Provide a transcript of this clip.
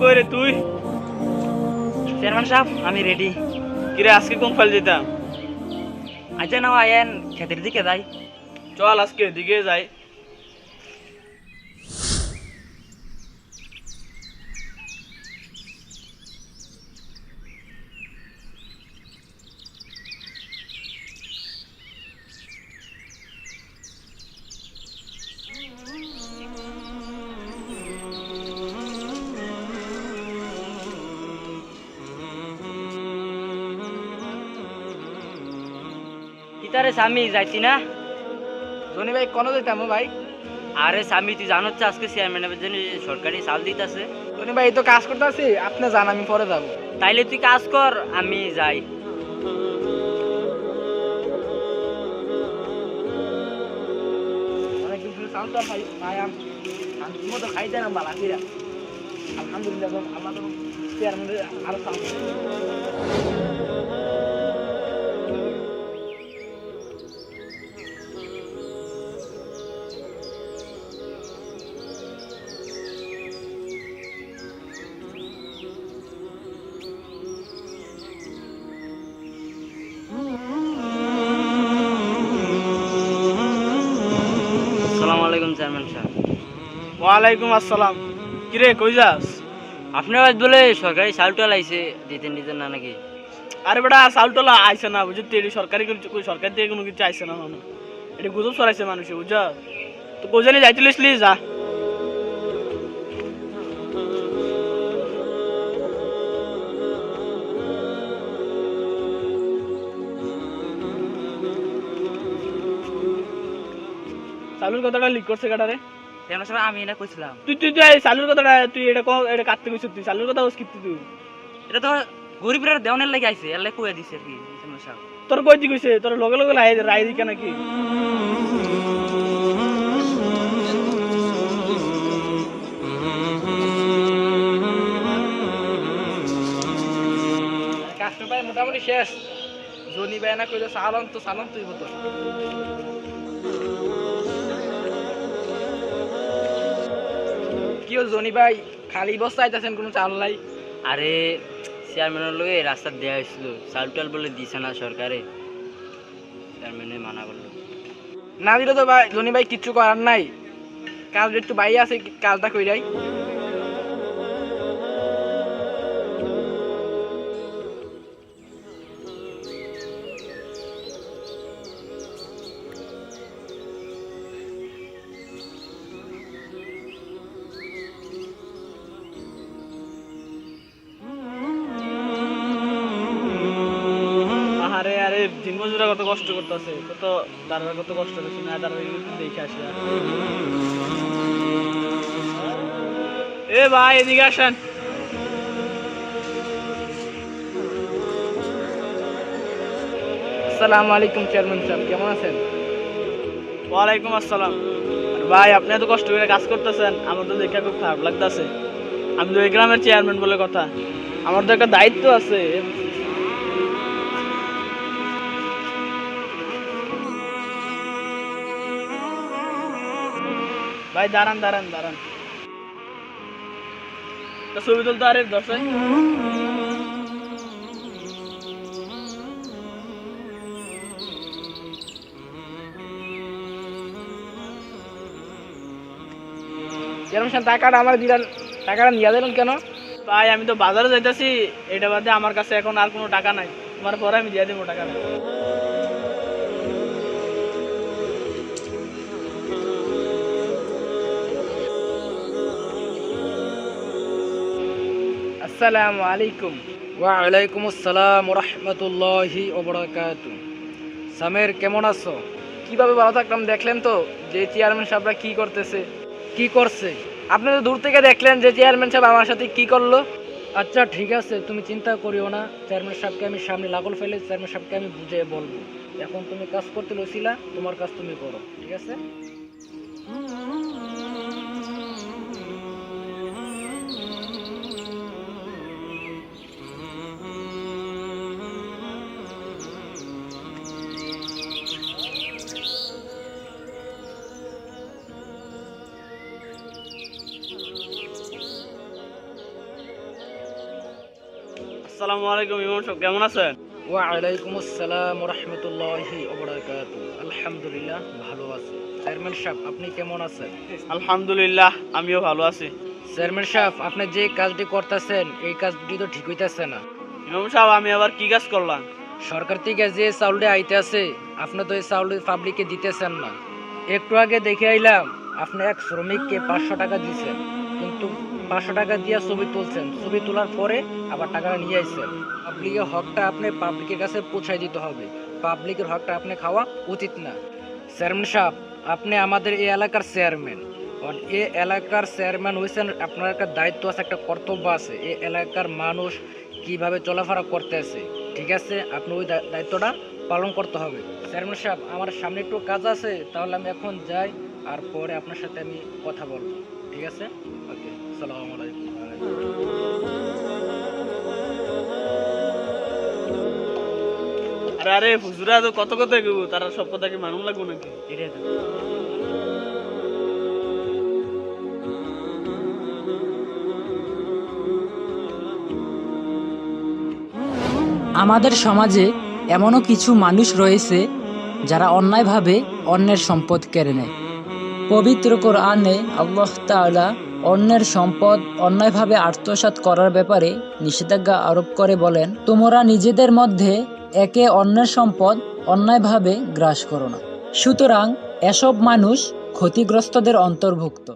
কই রে তুই? চেয়ারম্যান সাহেব আমি রেডি কিরে আজকে কোন ফাইল যেতাম আচ্ছা না আয়েন খেতের দিকে যাই। চল আজকে দিকে যাই। কিতারে স্বামী যাইতি না। জনি ভাই কোনো যেতাম ভাই? আরে স্বামী তুই জানো তো আজকে চেয়ারম্যানের জন্য সরকারি চাল দিতেছে। জনি ভাই তো কাজ করতে আছি আপনি জান আমি পরে যাব। তাইলে তুই কাজ কর আমি যাই। অনেকদিন ধরে চাল তো আলাইকুম চেয়ারম্যান সাহেব। ওয়ালাইকুম আসসালাম। কিরে কই যাস? আপনার আজ বলে সরকারি চাল টাল আইছে দিতেন দিতেন না নাকি? আরে বেটা চাউলটোলা আইছে না বুঝতে এটি সরকারি কই সরকার থেকে কোনো কিছু আইছে না এটি গুজব সরাইছে মানুষে বুঝছ? তো কোজানি লিস যা। চালুর কথাটা লিক করছে কাটারে চেয়ারম্যান সাহেব আমি এটা কইছিলাম। তুই তুই তুই চালুর কথাটা তুই এটা কো এটা কাটতে কইছিস তুই? চালুর কথা কইছিস তুই এটা তো গরিবের দেওয়ানের লাগে আইছে এর লাগে কইয়া দিছে আর কি চেয়ারম্যান সাহেব তোর কই দি কইছে? তোর লগে লগে লাই রাই দিকে নাকি? কাজটা ভাই মোটামুটি শেষ। জনি ভাই না কইলে চালন তো চালন তুই বতো কি হল জনি ভাই? খালি বস্তা আইতাছেন কোনো চাল নাই। আরে চেয়ারম্যানের লগে রাস্তা দেয়া হয়েছিল চাল টাল বলে দিছে না সরকারে চেয়ারম্যানে মানা করল না দিলে তো ভাই জনি ভাই কিচ্ছু করার নাই। কাজ একটু বাইরে আছে কাজটা কইরাই দিন মজুরা কত কষ্ট করতেছে কত দাঁড়ার কত কষ্ট করছে না দাঁড়ার দেখে আসি এ ভাই এদিকে আসেন। আসসালামু আলাইকুম চেয়ারম্যান সাহেব কেমন আছেন? ওয়ালাইকুম আসসালাম। ভাই আপনি এত কষ্ট করে কাজ করতেছেন আমার তো দেখে খুব খারাপ লাগতেছে। আমি তো এই গ্রামের চেয়ারম্যান বলে কথা। আমার তো একটা দায়িত্ব আছে ভাই, দাঁড়ান দাঁড়ান দাঁড়ান। ছবি তুলতে আরে দর্শক। টাকাটা আমার দিলেন টাকাটা নিয়ে দিলেন কেন? ভাই, আমি তো বাজারে যাইতেছি, এটা বাদে আমার কাছে এখন আর কোনো টাকা নাই। তোমার পরে আমি দিয়ে দেবো টাকা আসসালামু আলাইকুম। ওয়ালাইকুম আসসালাম রহমতুল্লাহি ওবরাকাত সামের কেমন আছো? কীভাবে ভালো থাকলাম দেখলেন তো? যে চেয়ারম্যান সাহেবরা কি করতেছে? কি করছে? আপনি তো দূর থেকে দেখলেন যে চেয়ারম্যান সাহেব আমার সাথে কি করল? আচ্ছা ঠিক আছে তুমি চিন্তা করিও না। চেয়ারম্যান সাহেবকে আমি সামনে লাগল ফেলে চেয়ারম্যান সাহেবকে আমি বুঝিয়ে বলব। এখন তুমি কাজ করতে লইছিলা তোমার কাজ তুমি করো ঠিক আছে? আসসালামু আলাইকুম ইমাম সাহেব কেমন আছেন? ওয়ালাইকুম আসসালাম রহমতুল্লাহি ওবরাকাত আলহামদুলিল্লাহ ভালো আছি। চেয়ারম্যান সাহেব আপনি কেমন আছেন? আলহামদুলিল্লাহ আমিও ভালো আছি। চেয়ারম্যান সাহেব আপনি যে কাজটি করতেছেন এই কাজটি তো ঠিক হইতেছে না। ইমাম সাহেব আমি আবার কি কাজ করলাম? সরকার থেকে যে চাউলটা আইতে আছে আপনি তো এই চাউল পাবলিককে দিতেছেন না। একটু আগে দেখে আইলাম আপনি এক শ্রমিককে পাঁচশো টাকা দিয়েছেন। কিন্তু পাঁচশো টাকা দিয়ে ছবি তুলছেন। ছবি তোলার পরে আবার টাকাটা নিয়ে আইছেন পাবলিকের হকটা আপনি পাবলিকের কাছে পৌঁছাই দিতে হবে। পাবলিকের হকটা আপনি খাওয়া উচিত না। চেয়ারম্যান সাহেব, আপনি আমাদের এই এলাকার চেয়ারম্যান। এই এলাকার চেয়ারম্যান হয়েছেন আপনার একটা দায়িত্ব আছে, একটা কর্তব্য আছে। এ এলাকার মানুষ কীভাবে চলাফেরা করতেছে ঠিক আছে? আপনি ওই দায়িত্বটা পালন করতে হবে। চেয়ারম্যান সাহেব, আমার সামনে একটু কাজ আছে, তাহলে আমি এখন যাই, আর পরে আপনার সাথে আমি কথা বলব, ঠিক আছে? ওকে সালাম আলাইকুম। আরে হুজুরা তো কত কথা কেউ তারা সব কথা কি মানুষ লাগবো নাকি? আমাদের সমাজে এমনও কিছু মানুষ রয়েছে যারা অন্যায়ভাবে অন্যের সম্পদ কেড়ে নেয়। পবিত্র কোরআনে আল্লাহ তাআলা অন্যের সম্পদ অন্যায়ভাবে আত্মসাত করার ব্যাপারে নিষেধাজ্ঞা আরোপ করে বলেন, তোমরা নিজেদের মধ্যে একে অন্যের সম্পদ অন্যায়ভাবে গ্রাস করো না। সুতরাং এসব মানুষ ক্ষতিগ্রস্তদের অন্তর্ভুক্ত।